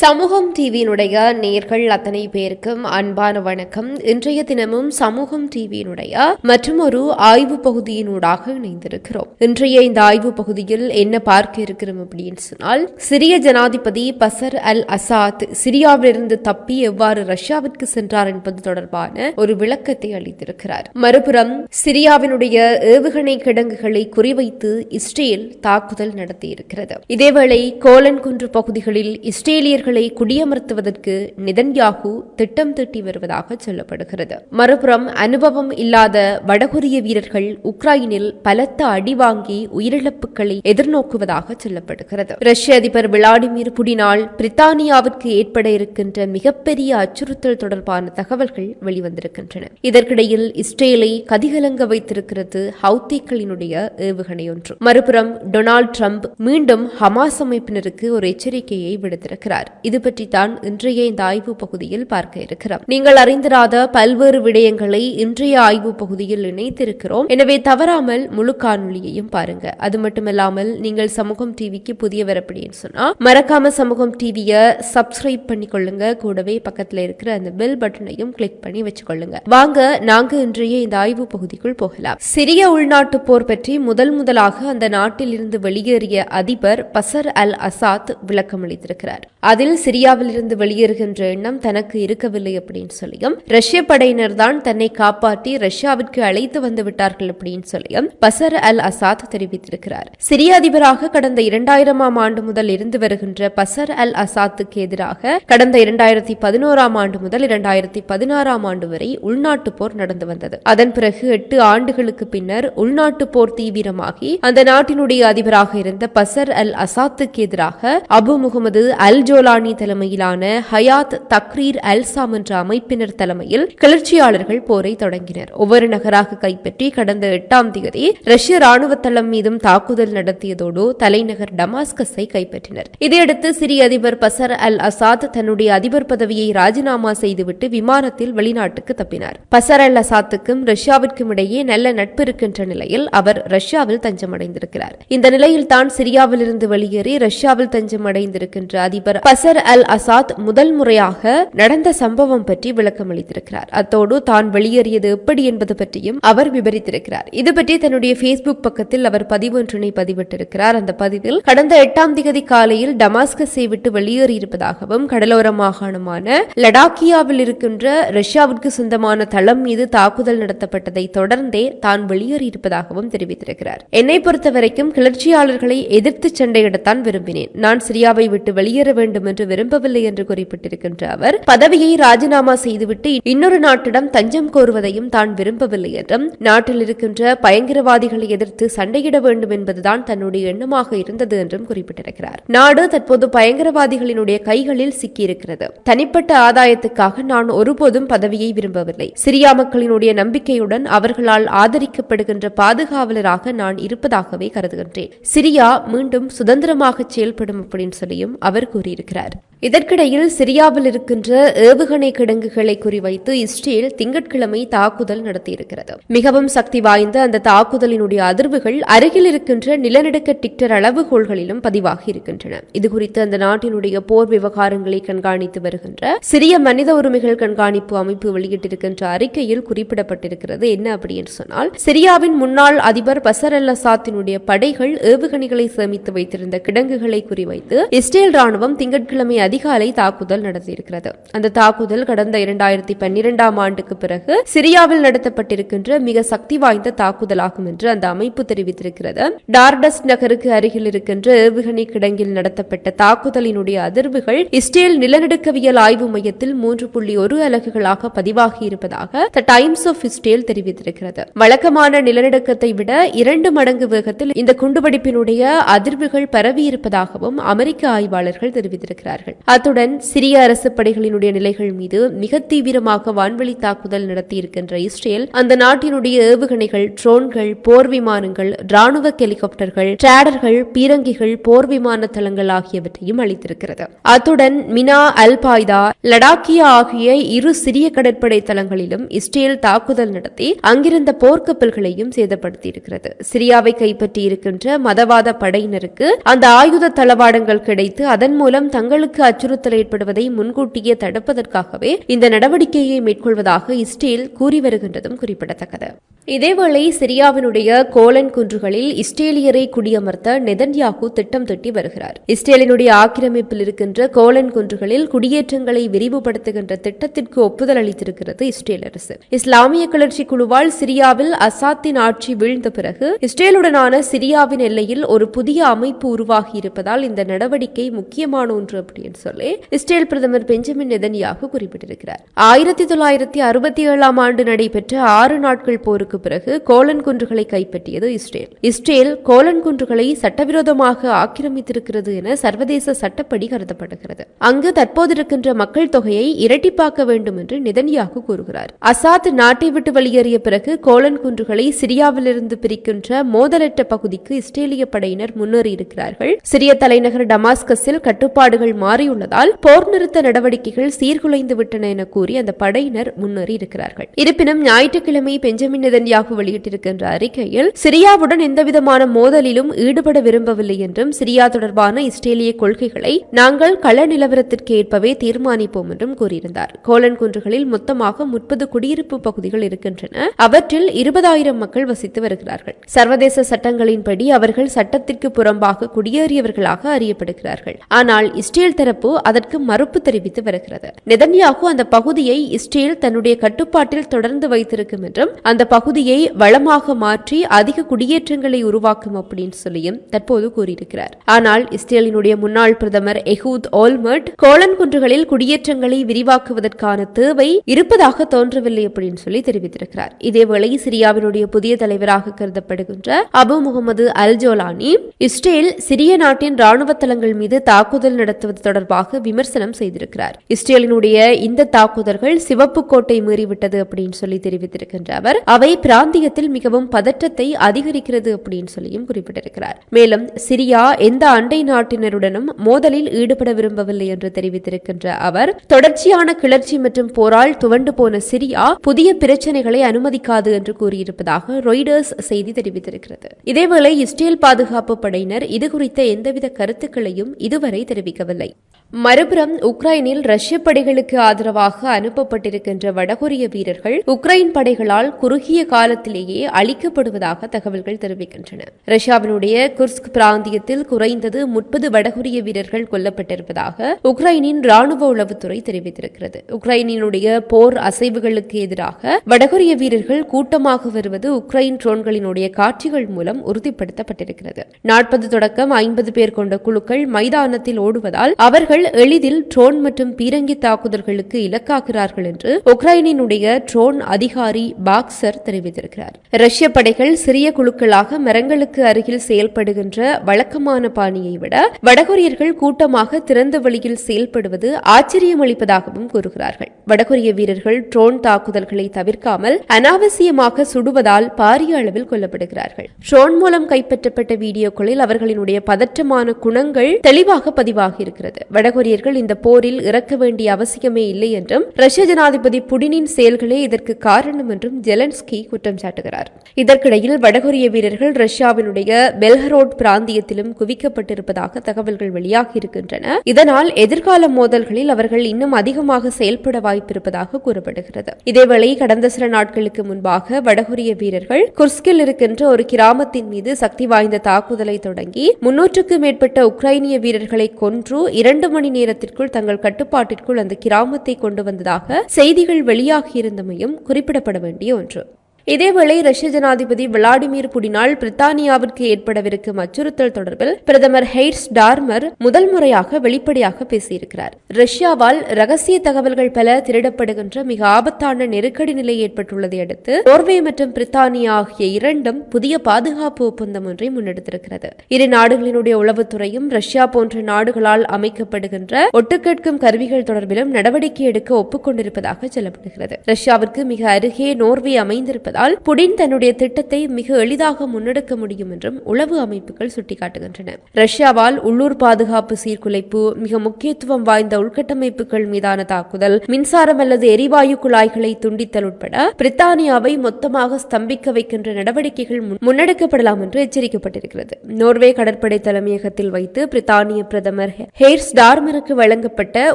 சமூகம் டிவியினுடைய நேர்கள் அத்தனை பேருக்கும் அன்பான வணக்கம். இன்றைய தினமும் சமூகம் டிவியினுடைய மற்றும் ஒரு ஆய்வு பகுதியினூடாக இணைந்திருக்கிறோம். இன்றைய இந்த ஆய்வு பகுதியில் என்ன பார்க்க இருக்கிறோம் அப்படின்னு சொன்னால் சிரிய ஜனாதிபதி பசர் அல் அசாத் சிரியாவிலிருந்து தப்பி எவ்வாறு ரஷ்யாவிற்கு சென்றார் என்பது தொடர்பான ஒரு விளக்கத்தை அளித்திருக்கிறார். மறுபுறம் சிரியாவினுடைய ஏவுகணை கிடங்குகளை குறிவைத்து இஸ்ரேல் தாக்குதல் நடத்தியிருக்கிறது. இதேவேளை கோலன்குன்று பகுதிகளில் இஸ்ரேலிய இஸ்ரேலியர்களை குடியமர்த்துவதற்கு நிதன்யாகு திட்டம் தீட்டி வருவதாக சொல்லப்படுகிறது. மறுபுறம் அனுபவம் இல்லாத வடகொரிய வீரர்கள் உக்ரைனில் பலத்த அடி வாங்கி உயிரிழப்புகளை எதிர்நோக்குவதாக சொல்லப்படுகிறது. ரஷ்ய அதிபர் விளாடிமிர் புடினால் பிரித்தானியாவிற்கு ஏற்பட இருக்கின்ற மிகப்பெரிய அச்சுறுத்தல் தொடர்பான தகவல்கள் வெளிவந்திருக்கின்றன. இதற்கிடையில் இஸ்ரேலை கதிகலங்க வைத்திருக்கிறது ஹவுத்திகளினுடைய ஏவுகணை ஒன்று. மறுபுறம் டொனால்டு டிரம்ப் மீண்டும் ஹமாஸ் அமைப்பினருக்கு ஒரு எச்சரிக்கையை விடுத்திருக்கிறார். இது பற்றி தான் இன்றைய இந்த ஆய்வு பகுதியில் பார்க்க இருக்கிறோம். நீங்கள் அறிந்திராத பல்வேறு விடயங்களை இன்றைய ஆய்வு பகுதியில் இணைத்திருக்கிறோம். எனவே தவறாமல் முழு காணொலியையும் பாருங்க. அது மட்டுமல்லாமல் நீங்கள் சமூகம் டிவிக்கு புதியவர் அப்படின்னு சொன்னா மறக்காம சமூகம் டிவியை சப்ஸ்கிரைப் பண்ணி கொள்ளுங்க கூடவே பக்கத்துல இருக்கிற அந்த பெல் பட்டனையும் கிளிக் பண்ணி வச்சுக்கொள்ளுங்க. வாங்க நாங்க இன்றைய இந்த ஆய்வு பகுதிக்குள் போகலாம். சிரிய உள்நாட்டு போர் பற்றி முதல் முதலாக அந்த நாட்டில் இருந்து வெளியேறிய அதிபர் பசர் அல் அசாத் விளக்கம் அளித்திருக்கிறார் அதில் சிரியாவிலிருந்து வெளியேறுகின்ற எண்ணம் தனக்கு இருக்கவில்லை அப்படின்னு சொல்லியும் ரஷ்ய படையினர் தான் தன்னை காப்பாற்றி ரஷ்யாவிற்கு அழைத்து வந்து விட்டார்கள் அப்படின்னு சொல்லியும் பசர் அல் அசாத் தெரிவித்திருக்கிறார். சிரிய அதிபராக கடந்த இரண்டாயிரமாம் ஆண்டு முதல் இருந்து வருகின்ற பசர் அல் அசாத்துக்கு எதிராக கடந்த இரண்டாயிரத்தி பதினோராம் ஆண்டு முதல் இரண்டாயிரத்தி பதினாறாம் ஆண்டு வரை உள்நாட்டு போர் நடந்து வந்தது. அதன் பிறகு எட்டு ஆண்டுகளுக்கு பின்னர் உள்நாட்டு போர் தீவிரமாகி அந்த நாட்டினுடைய அதிபராக இருந்த பசர் அல் அசாத்துக்கு எதிராக அபு முகமது அல் ஜோலா ஜோலானி தலைமையிலான ஹயாத் தக்ரீர் அல்சாம் என்ற அமைப்பினர் தலைமையில் கிளர்ச்சியாளர்கள் போரை தொடங்கினர். ஒவ்வொரு நகராக கைப்பற்றி கடந்த எட்டாம் தேதி ரஷ்ய ராணுவ தளம் மீதும் தாக்குதல் நடத்தியதோடு தலைநகர் டமாஸ்கஸை கைப்பற்றினர். இதையடுத்து சிரிய அதிபர் பசர் அல் அசாத் தன்னுடைய அதிபர் பதவியை ராஜினாமா செய்துவிட்டு விமானத்தில் வெளிநாட்டுக்கு தப்பினார். பசர் அல் அசாத்துக்கும் ரஷ்யாவிற்கும் இடையே நல்ல நட்பு இருக்கின்ற நிலையில் அவர் ரஷ்யாவில் தஞ்சமடைந்திருக்கிறார். இந்த நிலையில் தான் சிரியாவில் வெளியேறி ரஷ்யாவில் தஞ்சமடைந்திருக்கின்ற அதிபர் பசர் அல் அசாத் முதல் முறையாக நடந்த சம்பவம் பற்றி விளக்கம் அளித்திருக்கிறார் அத்தோடு தான் வெளியேறியது எப்படி என்பது பற்றியும் அவர் விவரித்திருக்கிறார். இது பற்றி தன்னுடைய பேஸ்புக் பக்கத்தில் அவர் பதிவு ஒன்றினை பதிவிட்டிருக்கிறார். அந்த பதிவில் கடந்த எட்டாம் திகதி காலையில் டமாஸ்கஸை விட்டு வெளியேறியிருப்பதாகவும் கடலோர மாகாணமான லடாக்கியாவில் இருக்கின்ற ரஷ்யாவிற்கு சொந்தமான தளம் மீது தாக்குதல் நடத்தப்பட்டதை தொடர்ந்தே தான் வெளியேறியிருப்பதாகவும் தெரிவித்திருக்கிறார். என்னை பொறுத்தவரைக்கும் கிளர்ச்சியாளர்களை எதிர்த்து சண்டையிடத்தான் விரும்பினேன். நான் சிரியாவை விட்டு வெளியேற வேண்டும் வேண்டும் என்று விரும்பவில்லை என்று குறிப்பிட்டிருக்கின்ற அவர் பதவியை ராஜினாமா செய்துவிட்டு இன்னொரு நாட்டிடம் தஞ்சம் கோருவதையும் தான் விரும்பவில்லை என்றும் நாட்டில் இருக்கின்ற பயங்கரவாதிகளை எதிர்த்து சண்டையிட வேண்டும் என்பதுதான் தன்னுடைய எண்ணமாக இருந்தது என்றும் குறிப்பிட்டிருக்கிறார். நாடு தற்போது பயங்கரவாதிகளினுடைய கைகளில் சிக்கியிருக்கிறது. தனிப்பட்ட ஆதாயத்துக்காக நான் ஒருபோதும் பதவியை விரும்பவில்லை. சிரியா மக்களினுடைய நம்பிக்கையுடன் அவர்களால் ஆதரிக்கப்படுகின்ற பாதுகாவலராக நான் இருப்பதாகவே கருதுகின்றேன். சிரியா மீண்டும் சுதந்திரமாக செயல்படும் அப்படின்னு சொல்லியும் அவர் கூறியிருக்கிறார். இருக்கிறார் இதற்கிடையில் சிரியாவில் இருக்கின்ற ஏவுகணை கிடங்குகளை குறிவைத்து இஸ்ரேல் திங்கட்கிழமை தாக்குதல் நடத்தியிருக்கிறது. மிகவும் சக்தி வாய்ந்த அந்த தாக்குதலினுடைய அதிர்வுகள் அருகில் இருக்கின்ற நிலநடுக்க டிக்டர் அளவுகோள்களிலும் பதிவாகி இருக்கின்றன. இதுகுறித்து அந்த நாட்டினுடைய போர் விவகாரங்களை கண்காணித்து வருகின்ற சிறிய மனித உரிமைகள் கண்காணிப்பு அமைப்பு வெளியிட்டிருக்கின்ற அறிக்கையில் குறிப்பிடப்பட்டிருக்கிறது. என்ன அப்படி என்று சொன்னால் சிரியாவின் முன்னாள் அதிபர் பசர் அல் அசாத்தினுடைய படைகள் ஏவுகணைகளை சேமித்து வைத்திருந்த கிடங்குகளை குறிவைத்து இஸ்ரேல் ராணுவம் திங்கட் திங்கட்கிழமை அதிகாலை தாக்குதல் நடத்தியிருக்கிறது. அந்த தாக்குதல் கடந்த இரண்டாயிரத்தி பன்னிரெண்டாம் ஆண்டுக்கு பிறகு சிரியாவில் நடத்தப்பட்டிருக்கின்ற மிக சக்தி வாய்ந்த தாக்குதலாகும் என்று அந்த அமைப்பு தெரிவித்திருக்கிறது. டார்டஸ் நகருக்கு அருகில் இருக்கின்ற ஏவுகணை கிடங்கில் நடத்தப்பட்ட தாக்குதலினுடைய அதிர்வுகள் இஸ்ரேல் நிலநடுக்கவியல் ஆய்வு மையத்தில் மூன்று புள்ளி ஒரு அலகுகளாக பதிவாகி இருப்பதாக த டைம்ஸ் ஆஃப் இஸ்ரேல் தெரிவித்திருக்கிறது. வழக்கமான நிலநடுக்கத்தை விட இரண்டு மடங்கு வேகத்தில் இந்த குண்டுவெடிப்பினுடைய அதிர்வுகள் பரவியிருப்பதாகவும் அமெரிக்க ஆய்வாளர்கள் தெரிவித்திருக்கிறார்கள் அத்துடன் சிரிய அரசு படைகளினுடைய நிலைகள் மீது மிக தீவிரமாக வான்வெளி தாக்குதல் நடத்தியிருக்கின்ற இஸ்ரேல் அந்த நாட்டினுடைய ஏவுகணைகள் ட்ரோன்கள் போர் விமானங்கள் ராணுவ ஹெலிகாப்டர்கள் டிராடர்கள் பீரங்கிகள் போர் விமான தளங்கள் ஆகியவற்றையும் அளித்திருக்கிறது. அத்துடன் மினா அல் பாய்தா லடாக்கியா ஆகிய இரு சிறிய கடற்படை தளங்களிலும் இஸ்ரேல் தாக்குதல் நடத்தி அங்கிருந்த போர்க்கப்பல்களையும் சேதப்படுத்தியிருக்கிறது. சிரியாவை கைப்பற்றி இருக்கின்ற மதவாத படையினருக்கு அந்த ஆயுத தளவாடங்கள் கிடைத்து அதன் மூலம் தங்களுக்கு அச்சுறுத்தல் ஏற்படுவதை முன்கூட்டியே தடுப்பதற்காகவே இந்த நடவடிக்கையை மேற்கொள்வதாக இஸ்ரேல் கூறி வருகின்றதும் குறிப்பிடத்தக்கது. இதேவேளை சிரியாவினுடைய கோலன் குன்றுகளில் இஸ்ரேலியரை குடியமர்த்த நெதன்யாகு திட்டம் திட்டி வருகிறார். இஸ்ரேலினுடைய ஆக்கிரமிப்பில் இருக்கின்ற கோலன் குன்றுகளில் குடியேற்றங்களை விரிவுபடுத்துகின்ற திட்டத்திற்கு ஒப்புதல் அளித்திருக்கிறது இஸ்ரேல் அரசு. இஸ்லாமிய கிளர்ச்சி குழுவால் சிரியாவில் அசாத்தின் ஆட்சி வீழ்ந்த பிறகு இஸ்ரேலுடனான சிரியாவின் எல்லையில் ஒரு புதிய அமைப்பு உருவாகியிருப்பதால் இந்த நடவடிக்கை முக்கியமான ஒன்று ஒன்று அப்படின்னு சொல்லி இஸ்ரேல் பிரதமர் பெஞ்சமின் நெதன்யாகு குறிப்பிட்டிருக்கிறார். ஆயிரத்தி தொள்ளாயிரத்தி அறுபத்தி ஏழாம் ஆண்டு நடைபெற்ற ஆறு நாட்கள் போருக்கு பிறகு கோலன் குன்றுகளை கைப்பற்றியது இஸ்ரேல். இஸ்ரேல் கோலன் குன்றுகளை சட்டவிரோதமாக ஆக்கிரமித்திருக்கிறது என சர்வதேச சட்டப்படி கருதப்படுகிறது. அங்கு தற்போது இருக்கின்ற மக்கள் தொகையை இரட்டிப்பாக்க வேண்டும் என்று நிதன்யாகு கூறுகிறார். அசாத் நாட்டை விட்டு வெளியேறிய பிறகு கோலன் குன்றுகளை சிரியாவிலிருந்து பிரிக்கின்ற மோதலற்ற பகுதிக்கு இஸ்ரேலிய படையினர் முன்னேறியிருக்கிறார்கள். சிரிய தலைநகர் டமாஸ்கஸில் கட்டுப்பாடுகள் மாறியுள்ளதால் போர் நிறுத்த நடவடிக்கைகள் சீர்குலைந்து விட்டன என கூறி அந்த படையினர் முன்னேறி இருக்கிறார்கள். இருப்பினும் ஞாயிற்றுக்கிழமை பெஞ்சமின் நிதன்யாகு வெளியிட்டிருக்கின்ற அறிக்கையில் சிரியாவுடன் எந்தவிதமான மோதலிலும் ஈடுபட விரும்பவில்லை என்றும் சிரியா தொடர்பான இஸ்ரேலிய கொள்கைகளை நாங்கள் கள நிலவரத்திற்கு ஏற்பவே தீர்மானிப்போம் என்றும் கூறியிருந்தார். கோலன் குன்றுகளில் மொத்தமாக முப்பது குடியிருப்பு பகுதிகள் இருக்கின்றன. அவற்றில் இருபதாயிரம் மக்கள் வசித்து வருகிறார்கள். சர்வதேச சட்டங்களின்படி அவர்கள் சட்டத்திற்கு புறம்பாக குடியேறியவர்களாக அறியப்படுகிறார்கள். ஆனால் இஸ்ரேல் தரப்பு அதற்கு மறுப்பு தெரிவித்து வருகிறது. நெதன்யாகு அந்த பகுதியை இஸ்ரேல் தன்னுடைய கட்டுப்பாட்டில் தொடர்ந்து வைத்திருக்கும் என்றும் அந்த பகுதியை வளமாக மாற்றி அதிக குடியேற்றங்களை உருவாக்கும் அப்படின்னு சொல்லியும் தற்போது கூறியிருக்கிறார். ஆனால் இஸ்ரேலினுடைய முன்னாள் பிரதமர் எஹூத் ஓல்மர்ட் கோலன் குன்றுகளில் குடியேற்றங்களை விரிவாக்குவதற்கான தேவை இருப்பதாக தோன்றவில்லை அப்படின்னு சொல்லி தெரிவித்திருக்கிறார். இதேவேளை சிரியாவினுடைய புதிய தலைவராக கருதப்படுகின்ற Abu Mohammed al Jolani Israel சிரிய நாட்டின் ராணுவ தளங்கள் மீது தாக்குதல் நடத்துவது தொடர்பாக விமர்சனம் செய்திருக்கிறார். இஸ்ரேலினுடைய இந்த தாக்குதல்கள் சிவப்பு கோட்டை மீறிவிட்டது அப்படின்னு சொல்லி தெரிவித்திருக்கின்ற அவர் அவை பிராந்தியத்தில் மிகவும் பதற்றத்தை அதிகரிக்கிறது அப்படின்னு சொல்லியும் குறிப்பிட்டிருக்கிறார். மேலும் சிரியா எந்த அண்டை நாட்டினருடனும் மோதலில் ஈடுபட விரும்பவில்லை என்று தெரிவித்திருக்கின்ற அவர் தொடர்ச்சியான கிளர்ச்சி மற்றும் போரால் துவண்டு போன சிரியா புதிய பிரச்சனைகளை அனுமதிக்காது என்று கூறியிருப்பதாக ரொய்டர்ஸ் செய்தி தெரிவித்திருக்கிறது. இதேவேளை இஸ்ரேல் பாதுகாப்பு படையினர் இதுகுறித்த எந்தவித கருத்துக்களையும் இதுவரை தெரிவிக்கவில்லை மறுபுறம் உக்ரைனில் ரஷ்ய படைகளுக்கு ஆதரவாக அனுப்பப்பட்டிருக்கின்ற வடகொரிய வீரர்கள் உக்ரைன் படைகளால் குறுகிய காலத்திலேயே அளிக்கப்படுவதாக தகவல்கள் தெரிவிக்கின்றன. ரஷ்யாவினுடைய குர்ஸ்க் பிராந்தியத்தில் குறைந்தது முப்பது வடகொரிய வீரர்கள் கொல்லப்பட்டிருப்பதாக உக்ரைனின் ராணுவ உளவுத்துறை தெரிவித்திருக்கிறது. உக்ரைனினுடைய போர் அசைவுகளுக்கு எதிராக வடகொரிய வீரர்கள் கூட்டமாக வருவது உக்ரைன் ட்ரோன்களினுடைய காட்சிகள் மூலம் உறுதிப்படுத்தப்பட்டிருக்கிறது. நாற்பது தொடக்கம் ஐம்பது பேர் கொண்ட குழுக்கள் மைதானத்தில் ஓடுவதால் அவர்கள் எளிதில் ட்ரோன் மற்றும் பீரங்கி தாக்குதல்களுக்கு இலக்காகிறார்கள் என்று உக்ரைனினுடைய ட்ரோன் அதிகாரி பாக்சர் தெரிவித்திருக்கிறார். ரஷ்ய படைகள் சிறிய குழுக்களாக மரங்களுக்கு அருகில் செயல்படுகின்ற வழக்கமான பாணியை விட வடகொரியர்கள் கூட்டமாக திறந்த வழியில் செயல்படுவது ஆச்சரியமளிப்பதாகவும் கூறுகிறார்கள். வடகொரிய வீரர்கள் ட்ரோன் தாக்குதல்களை தவிர்க்காமல் அனாவசியமாக சுடுவதால் பாரிய அளவில் கொல்லப்படுகிறார்கள். ட்ரோன் மூலம் கைப்பற்றப்பட்ட வீடியோக்களில் அவர்களினுடைய பதற்றமான குணங்கள் தெளிவாக பதிவாகி இருக்கிறது வடகொரியர்கள் இந்த போரில் இறக்க வேண்டிய அவசியமே இல்லை என்றும் ரஷ்ய ஜனாதிபதி புடினின் செயல்களே இதற்கு காரணம் என்றும் ஜெலன்ஸ்கி குற்றம் சாட்டுகிறார். இதற்கிடையில் வடகொரிய வீரர்கள் ரஷ்யாவினுடைய பெல்ஹரோட் பிராந்தியத்திலும் குவிக்கப்பட்டிருப்பதாக தகவல்கள் வெளியாகி இருக்கின்றன. இதனால் எதிர்கால மோதல்களில் அவர்கள் இன்னும் அதிகமாக செயல்பட வாய்ப்பிருப்பதாக கூறப்படுகிறது. இதேவேளை கடந்த சில நாட்களுக்கு முன்பாக வடகொரிய வீரர்கள் குர்ஸ்கில் இருக்கின்ற ஒரு கிராமத்தின் மீது சக்தி வாய்ந்த தாக்குதலை தொடங்கி முன்னூற்றுக்கும் மேற்பட்ட உக்ரைனிய வீரர்களை கொன்று இரண்டு மணி நேரத்திற்குள் தங்கள் கட்டுப்பாட்டிற்குள் அந்த கிராமத்தை கொண்டு வந்ததாக செய்திகள் வெளியாகியிருந்தமையும் குறிப்பிடப்பட வேண்டிய ஒன்று. இதேவேளை ரஷ்ய ஜனாதிபதி விளாடிமிர் புடினால் பிரித்தானியாவிற்கு ஏற்படவிருக்கும் அச்சுறுத்தல் தொடர்பில் பிரதமர் ஹெய்ட்ஸ் டார்மர் முதல் முறையாக வெளிப்படையாக பேசியிருக்கிறார். ரஷ்யாவால் ரகசிய தகவல்கள் பல திருடப்படுகின்ற மிக ஆபத்தான நெருக்கடி நிலை ஏற்பட்டுள்ளதை அடுத்து நோர்வே மற்றும் பிரித்தானியா ஆகிய இரண்டும் புதிய பாதுகாப்பு ஒப்பந்தம் ஒன்றை முன்னெடுத்திருக்கிறது. இரு நாடுகளினுடைய உளவுத்துறையும் ரஷ்யா போன்ற நாடுகளால் அமைக்கப்படுகின்ற ஒட்டுக்கேட்கும் கருவிகள் தொடர்பிலும் நடவடிக்கை எடுக்க ஒப்புக்கொண்டிருப்பதாக சொல்லப்படுகிறது. ரஷ்யாவிற்கு மிக அருகே நோர்வே அமைந்திருப்பது இருப்பதால் புடின் தன்னுடைய திட்டத்தை மிக எளிதாக முன்னெடுக்க முடியும் என்றும் உளவு அமைப்புகள் சுட்டிக்காட்டுகின்றன. ரஷ்யாவால் உள்ளூர் பாதுகாப்பு சீர்குலைப்பு மிக முக்கியத்துவம் வாய்ந்த உள்கட்டமைப்புகள் மீதான தாக்குதல் மின்சாரம் அல்லது எரிவாயு குழாய்களை துண்டித்தல் உட்பட பிரித்தானியாவை மொத்தமாக ஸ்தம்பிக்க வைக்கின்ற நடவடிக்கைகள் முன்- முன்னெடுக்கப்படலாம் என்று எச்சரிக்கப்பட்டிருக்கிறது. நோர்வே கடற்படை தலைமையகத்தில் வைத்து பிரித்தானிய பிரதமர் ஹேர்ஸ் டார்மருக்கு வழங்கப்பட்ட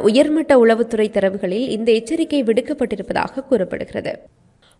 உயர்மட்ட உளவுத்துறை தரவுகளில் இந்த எச்சரிக்கை விடுக்கப்பட்டிருப்பதாக கூறப்படுகிறது.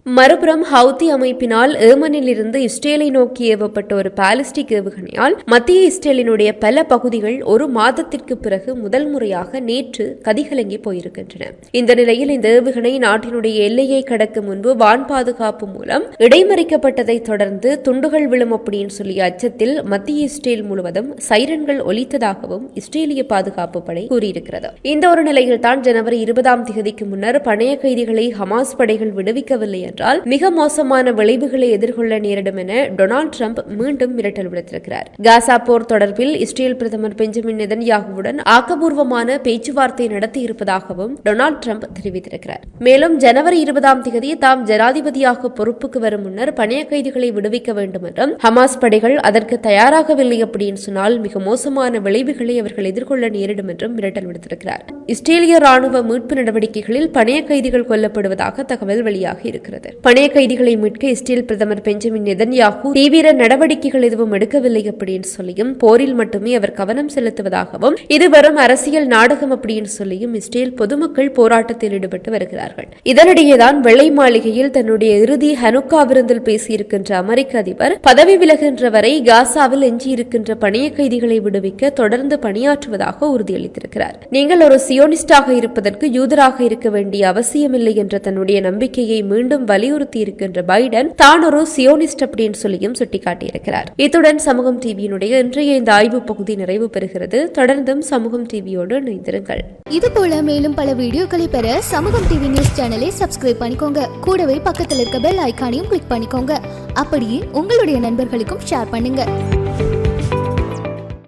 மறுபுறம் ஹவுதி அமைப்பினால் ஏமனில் இருந்து இஸ்ரேலை நோக்கி ஏவப்பட்ட ஒரு பாலிஸ்டிக் ஏவுகணையால் மத்திய இஸ்ரேலினுடைய பல பகுதிகள் ஒரு மாதத்திற்கு பிறகு முதல் முறையாக நேற்று கதிகலங்கி போயிருக்கின்றன. இந்த நிலையில் இந்த ஏவுகணை நாட்டினுடைய எல்லையை கடக்கும் முன்பு வான் பாதுகாப்பு மூலம் இடைமறிக்கப்பட்டதை தொடர்ந்து துண்டுகள் விழும் அப்படின்னு சொல்லிய அச்சத்தில் மத்திய இஸ்ரேல் முழுவதும் சைரன்கள் ஒலித்ததாகவும் இஸ்ரேலிய பாதுகாப்பு படை கூறியிருக்கிறது. இந்த ஒரு நிலையில் தான் ஜனவரி இருபதாம் தேதிக்கு முன்னர் பணைய கைதிகளை ஹமாஸ் படைகள் விடுவிக்கவில்லை என்றால் மிக மோசமான விளைவுகளை எதிர்கொள்ள நேரிடும் என டொனால்டு ட்ரம்ப் மீண்டும் மிரட்டல் விடுத்திருக்கிறார். காசா போர் தொடர்பில் இஸ்ரேல் பிரதமர் பெஞ்சமின் நெதன்யாகுவுடன் ஆக்கபூர்வமான பேச்சுவார்த்தை நடத்தியிருப்பதாகவும் டொனால்டு ட்ரம்ப் தெரிவித்திருக்கிறார். மேலும் ஜனவரி இருபதாம் தேதி தாம் ஜனாதிபதியாக பொறுப்புக்கு வரும் முன்னர் பணைய கைதிகளை விடுவிக்க வேண்டும் என்றும் ஹமாஸ் படைகள் அதற்கு தயாராகவில்லை அப்படின்னு சொன்னால் மிக மோசமான விளைவுகளை அவர்கள் எதிர்கொள்ள நேரிடும் என்றும் மிரட்டல் விடுத்திருக்கிறார். இஸ்ரேலிய ராணுவ மீட்பு நடவடிக்கைகளில் பணைய கைதிகள் கொல்லப்படுவதாக தகவல் வெளியாகி இருக்கிறது. பணைய கைதிகளை மீட்க இஸ்ரேல் பிரதமர் பெஞ்சமின் நெதன்யாகு தீவிர நடவடிக்கைகள் எதுவும் எடுக்கவில்லை அப்படின்னு சொல்லியும் போரில் மட்டுமே அவர் கவனம் செலுத்துவதாகவும் இது வரும் அரசியல் நாடகம் அப்படின்னு சொல்லியும் இஸ்ரேல் பொதுமக்கள் போராட்டத்தில் ஈடுபட்டு வருகிறார்கள். இதனிடையேதான் வெள்ளை மாளிகையில் தன்னுடைய இறுதி ஹனுக்கா விருந்தில் பேசியிருக்கின்ற அமெரிக்க அதிபர் பதவி விலகின்ற வரை காசாவில் எஞ்சியிருக்கின்ற பணைய கைதிகளை விடுவிக்க தொடர்ந்து பணியாற்றுவதாக உறுதியளித்திருக்கிறார். நீங்கள் ஒரு சியோனிஸ்டாக இருப்பதற்கு யூதராக இருக்க வேண்டிய அவசியமில்லை என்ற தன்னுடைய நம்பிக்கையை மீண்டும் வலியுறுத்தி இருக்கின்ற பைடன் தான் ஒரு சியோனிஸ்ட் அப்படின்னு சொல்லியும் சுட்டிக்காட்டியிருக்கிறார். இத்துடன் சமூகம் டிவியினுடைய இன்றைய இந்த ஆய்வு பகுதி நிறைவு பெறுகிறது. தொடர்ந்தும் சமூகம் டிவியோடு இணைந்திருங்கள். இது போல மேலும் பல வீடியோக்களை பெற சமூகம் டிவி நியூஸ் சேனலை சப்ஸ்கிரைப் பண்ணிக்கோங்க. கூடவே பக்கத்தில் இருக்க பெல் ஐக்கானையும் கிளிக் பண்ணிக்கோங்க. அப்படியே உங்களுடைய நண்பர்களுக்கும் ஷேர் பண்ணுங்க.